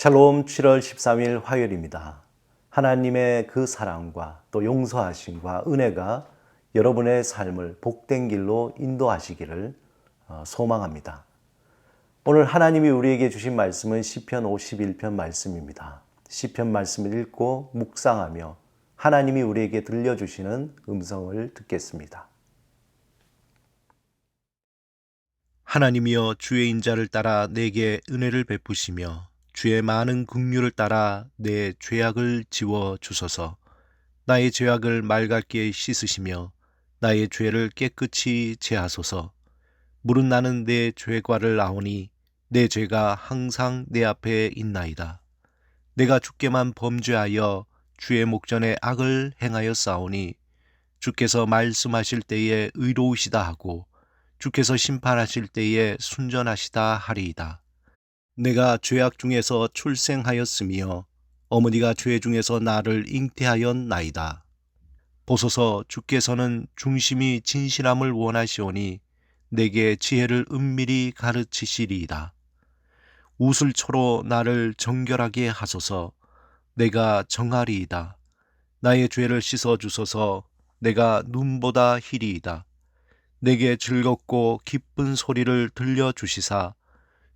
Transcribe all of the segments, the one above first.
샬롬 7월 13일 화요일입니다. 하나님의 그 사랑과 또 용서하심과 은혜가 여러분의 삶을 복된 길로 인도하시기를 어, 소망합니다. 오늘 하나님이 우리에게 주신 말씀은 시편 51편 말씀입니다. 시편 말씀을 읽고 묵상하며 하나님이 우리에게 들려주시는 음성을 듣겠습니다. 하나님이여 주의 인자를 따라 내게 은혜를 베푸시며 주의 많은 긍휼을 따라 내 죄악을 지워 주소서. 나의 죄악을 맑게 씻으시며 나의 죄를 깨끗이 제하소서. 물은 나는 내 죄과를 아오니 내 죄가 항상 내 앞에 있나이다. 내가 주께만 범죄하여 주의 목전에 악을 행하여 싸우니 주께서 말씀하실 때에 의로우시다 하고 주께서 심판하실 때에 순전하시다 하리이다. 내가 죄악 중에서 출생하였으며 어머니가 죄 중에서 나를 잉태하였나이다. 보소서 주께서는 중심이 진실함을 원하시오니 내게 지혜를 은밀히 가르치시리이다. 우슬초로 나를 정결하게 하소서 내가 정하리이다. 나의 죄를 씻어 주소서 내가 눈보다 희리이다. 내게 즐겁고 기쁜 소리를 들려 주시사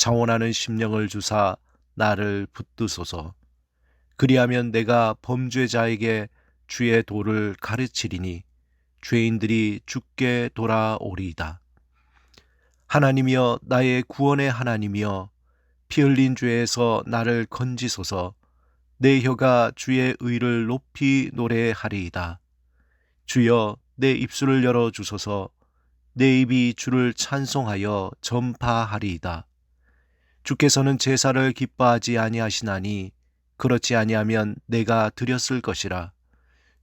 자원하는 심령을 주사 나를 붙드소서. 그리하면 내가 범죄자에게 주의 도를 가르치리니 죄인들이 죽게 돌아오리이다. 하나님이여 나의 구원의 하나님이여 피 흘린 죄에서 나를 건지소서. 내 혀가 주의 의를 높이 노래하리이다. 주여 내 입술을 열어 주소서. 내 입이 주를 찬송하여 전파하리이다. 주께서는 제사를 기뻐하지 아니하시나니 그렇지 아니하면 내가 드렸을 것이라.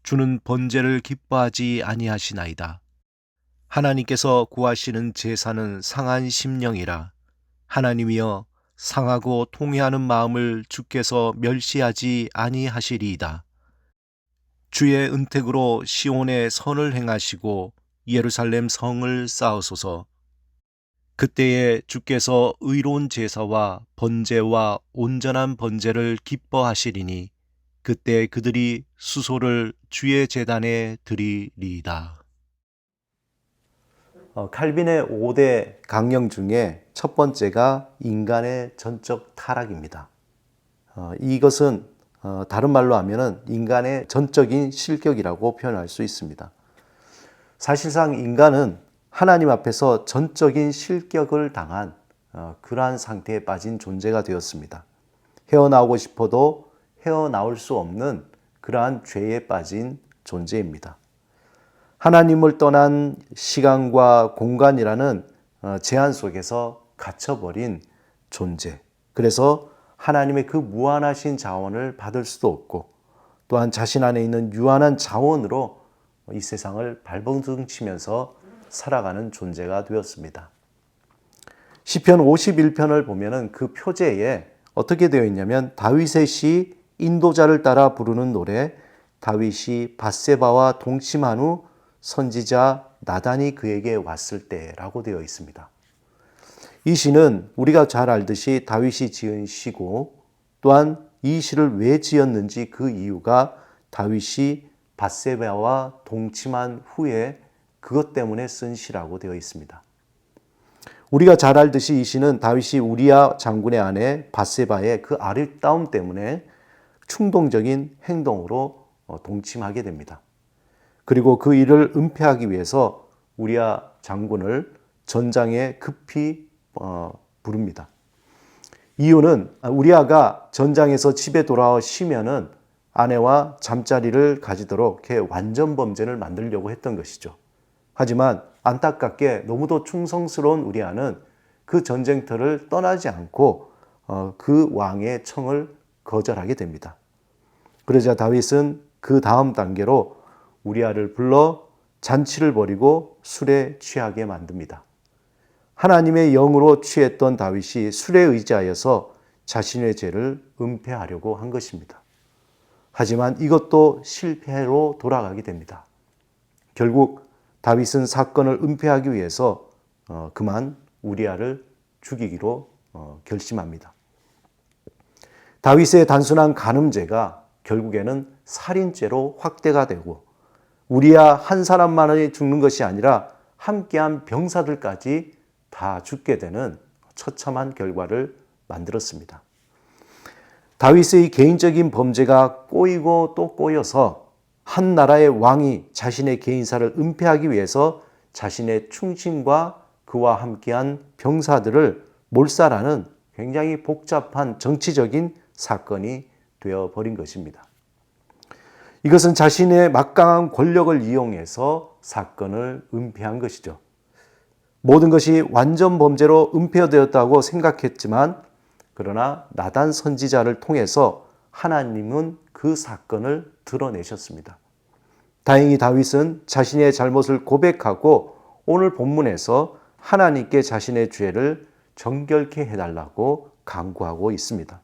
주는 번제를 기뻐하지 아니하시나이다. 하나님께서 구하시는 제사는 상한 심령이라. 하나님이여 상하고 통회하는 마음을 주께서 멸시하지 아니하시리이다. 주의 은택으로 시온의 선을 행하시고 예루살렘 성을 쌓으소서. 그때에 주께서 의로운 제사와 번제와 온전한 번제를 기뻐하시리니 그때 그들이 수소를 주의 제단에 드리리이다. 어, 칼빈의 5대 강령 중에 첫 번째가 인간의 전적 타락입니다. 어, 이것은 어, 다른 말로 하면은 인간의 전적인 실격이라고 표현할 수 있습니다. 사실상 인간은 하나님 앞에서 전적인 실격을 당한 어, 그러한 상태에 빠진 존재가 되었습니다. 헤어나오고 싶어도 헤어나올 수 없는 그러한 죄에 빠진 존재입니다. 하나님을 떠난 시간과 공간이라는 어, 제한 속에서 갇혀버린 존재. 그래서 하나님의 그 무한하신 자원을 받을 수도 없고 또한 자신 안에 있는 유한한 자원으로 이 세상을 발버둥 치면서 살아가는 존재가 되었습니다. 시편 51편을 보면은 그 표제에 어떻게 되어 있냐면 다윗의 시 인도자를 따라 부르는 노래 다윗이 바세바와 동침한 후 선지자 나단이 그에게 왔을 때라고 되어 있습니다. 이 시는 우리가 잘 알듯이 다윗이 지은 시고 또한 이 시를 왜 지었는지 그 이유가 다윗이 바세바와 동침한 후에 그것 때문에 쓴 시라고 되어 있습니다. 우리가 잘 알듯이 이 시는 다윗이 우리야 장군의 아내 바세바의 그 아름다움 때문에 충동적인 행동으로 어, 동침하게 됩니다. 그리고 그 일을 은폐하기 위해서 우리야 장군을 전장에 급히 어, 부릅니다. 이유는 우리아가 전장에서 집에 돌아와 쉬면은 아내와 잠자리를 가지도록 해 완전 범죄를 만들려고 했던 것이죠. 하지만 안타깝게 너무도 충성스러운 우리아는 그 전쟁터를 떠나지 않고 어, 그 왕의 청을 거절하게 됩니다. 그러자 다윗은 그 다음 단계로 우리아를 불러 잔치를 벌이고 술에 취하게 만듭니다. 하나님의 영으로 취했던 다윗이 술에 의지하여서 자신의 죄를 은폐하려고 한 것입니다. 하지만 이것도 실패로 돌아가게 됩니다. 결국 다윗은 사건을 은폐하기 위해서 어, 그만 우리아를 죽이기로 어, 결심합니다. 다윗의 단순한 간음죄가 결국에는 살인죄로 확대가 되고 우리아 한 사람만이 죽는 것이 아니라 함께한 병사들까지 다 죽게 되는 처참한 결과를 만들었습니다. 다윗의 개인적인 범죄가 꼬이고 또 꼬여서 한 나라의 왕이 자신의 개인사를 은폐하기 위해서 자신의 충신과 그와 함께한 병사들을 몰살하는 굉장히 복잡한 정치적인 사건이 되어 버린 것입니다. 이것은 자신의 막강한 권력을 이용해서 사건을 은폐한 것이죠. 모든 것이 완전 범죄로 은폐되었다고 생각했지만 그러나 나단 선지자를 통해서 하나님은 그 사건을 드러내셨습니다. 다행히 다윗은 자신의 잘못을 고백하고 오늘 본문에서 하나님께 자신의 죄를 정결케 해달라고 강구하고 있습니다.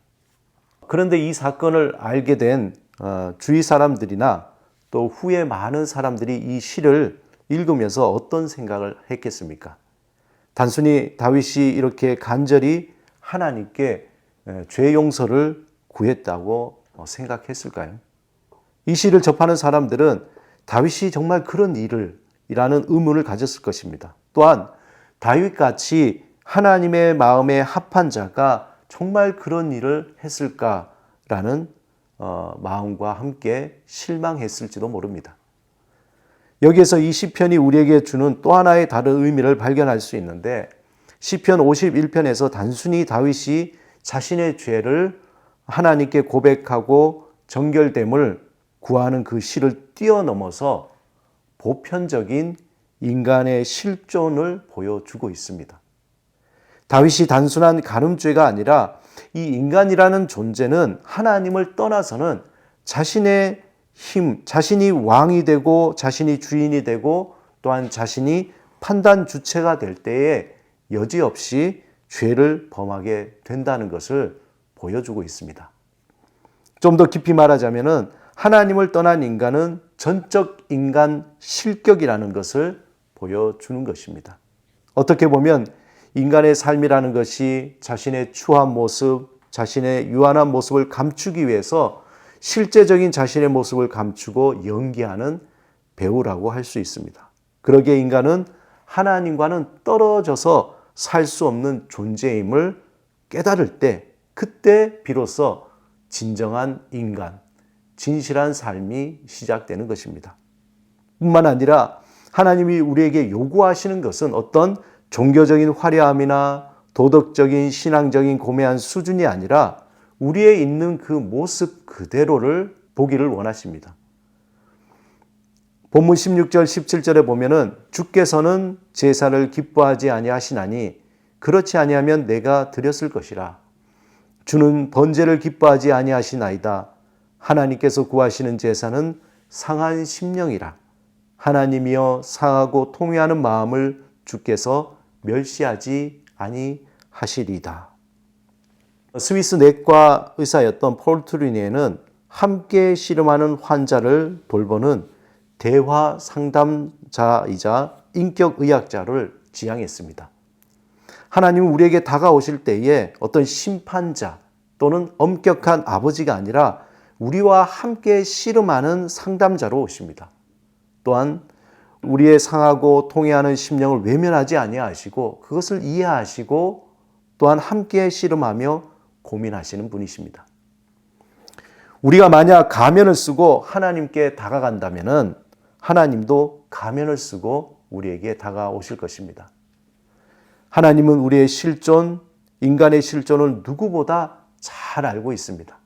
그런데 이 사건을 알게 된 어, 주위 사람들이나 또 후에 많은 사람들이 이 시를 읽으면서 어떤 생각을 했겠습니까? 단순히 다윗이 이렇게 간절히 하나님께 죄 용서를 구했다고 어, 생각했을까요? 이 시를 접하는 사람들은 다윗이 정말 그런 일을 이라는 의문을 가졌을 것입니다. 또한 다윗같이 하나님의 마음에 합한 자가 정말 그런 일을 했을까라는 어, 마음과 함께 실망했을지도 모릅니다. 여기에서 이 시편이 우리에게 주는 또 하나의 다른 의미를 발견할 수 있는데 시편 51편에서 단순히 다윗이 자신의 죄를 하나님께 고백하고 정결됨을 구하는 그 시를 뛰어넘어서 보편적인 인간의 실존을 보여주고 있습니다. 다윗이 단순한 가늠죄가 아니라 이 인간이라는 존재는 하나님을 떠나서는 자신의 힘, 자신이 왕이 되고 자신이 주인이 되고 또한 자신이 판단 주체가 될 때에 여지없이 죄를 범하게 된다는 것을 보여주고 있습니다. 좀 더 깊이 말하자면은 하나님을 떠난 인간은 전적 인간 실격이라는 것을 보여주는 것입니다. 어떻게 보면 인간의 삶이라는 것이 자신의 추한 모습, 자신의 유한한 모습을 감추기 위해서 실제적인 자신의 모습을 감추고 연기하는 배우라고 할 수 있습니다. 그러기에 인간은 하나님과는 떨어져서 살 수 없는 존재임을 깨달을 때, 그때 비로소 진정한 인간, 진실한 삶이 시작되는 것입니다. 뿐만 아니라 하나님이 우리에게 요구하시는 것은 어떤 종교적인 화려함이나 도덕적인 신앙적인 고매한 수준이 아니라 우리의 있는 그 모습 그대로를 보기를 원하십니다. 본문 16절 17절에 보면은 주께서는 제사를 기뻐하지 아니하시나니 그렇지 아니하면 내가 드렸을 것이라 주는 번제를 기뻐하지 아니하시나이다 하나님께서 구하시는 제사는 상한 심령이라 하나님이여 상하고 통회하는 마음을 주께서 멸시하지 아니하시리다. 스위스 내과 의사였던 폴 트루니에는 함께 씨름하는 환자를 돌보는 대화 상담자이자 인격 의학자를 지향했습니다. 하나님은 우리에게 다가오실 때에 어떤 심판자 또는 엄격한 아버지가 아니라 우리와 함께 씨름하는 상담자로 오십니다. 또한 우리의 상하고 통해하는 심령을 외면하지 아니하시고 그것을 이해하시고 또한 함께 씨름하며 고민하시는 분이십니다. 우리가 만약 가면을 쓰고 하나님께 다가간다면은 하나님도 가면을 쓰고 우리에게 다가오실 것입니다. 하나님은 우리의 실존, 인간의 실존을 누구보다 잘 알고 있습니다.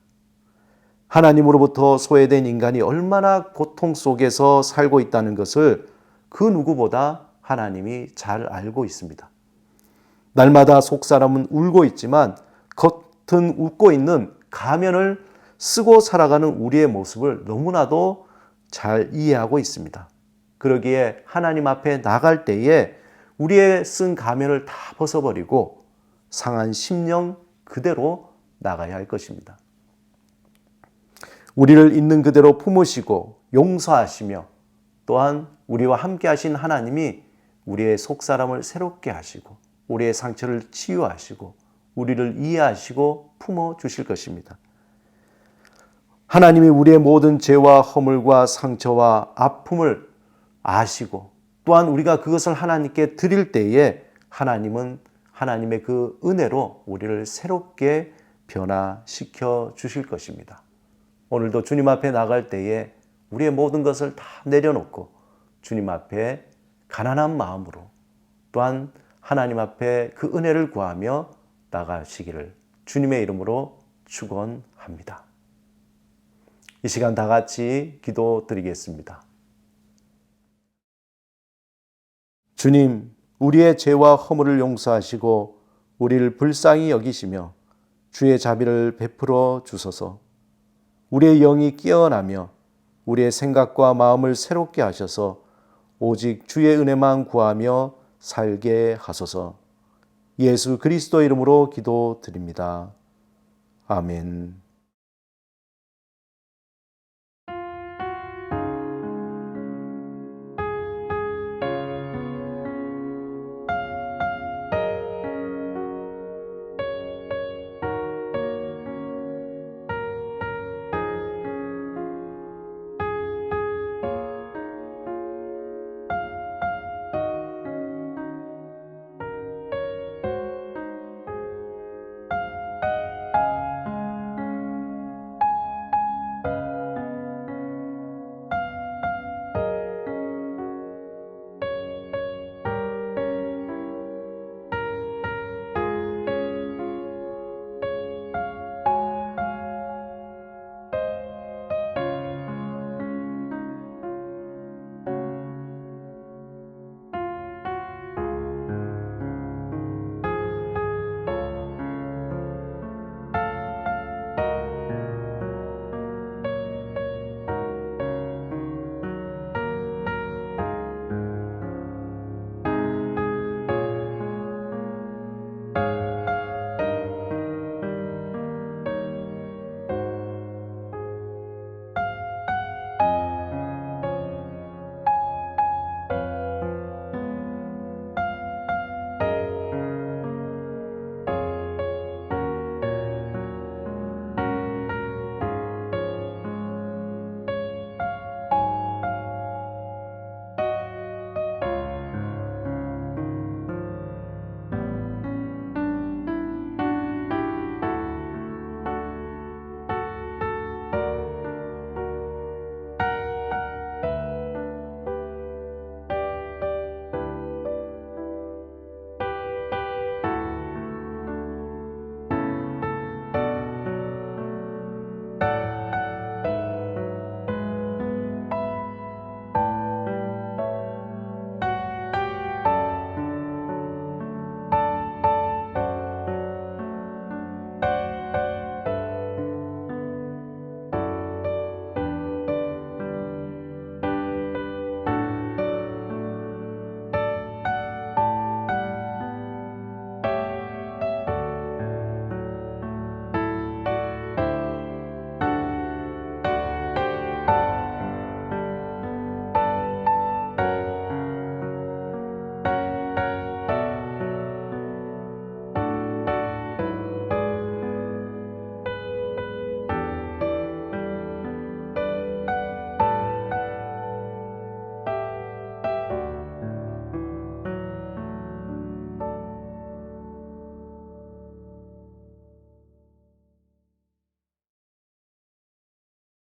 하나님으로부터 소외된 인간이 얼마나 고통 속에서 살고 있다는 것을 그 누구보다 하나님이 잘 알고 있습니다. 날마다 속 사람은 울고 있지만 겉 겉은 웃고 있는 가면을 쓰고 살아가는 우리의 모습을 너무나도 잘 이해하고 있습니다. 그러기에 하나님 앞에 나갈 때에 우리의 쓴 가면을 다 벗어버리고 상한 심령 그대로 나가야 할 것입니다. 우리를 있는 그대로 품으시고 용서하시며 또한 우리와 함께 하신 하나님이 우리의 속사람을 새롭게 하시고 우리의 상처를 치유하시고 우리를 이해하시고 품어 주실 것입니다. 하나님이 우리의 모든 죄와 허물과 상처와 아픔을 아시고 또한 우리가 그것을 하나님께 드릴 때에 하나님은 하나님의 그 은혜로 우리를 새롭게 변화시켜 주실 것입니다. 오늘도 주님 앞에 나갈 때에 우리의 모든 것을 다 내려놓고 주님 앞에 가난한 마음으로 또한 하나님 앞에 그 은혜를 구하며 나가시기를 주님의 이름으로 축원합니다. 이 시간 다 같이 기도 드리겠습니다. 주님, 우리의 죄와 허물을 용서하시고 우리를 불쌍히 여기시며 주의 자비를 베풀어 주소서. 우리의 영이 깨어나며 우리의 생각과 마음을 새롭게 하셔서 오직 주의 은혜만 구하며 살게 하소서. 예수 그리스도 이름으로 기도드립니다. 아멘.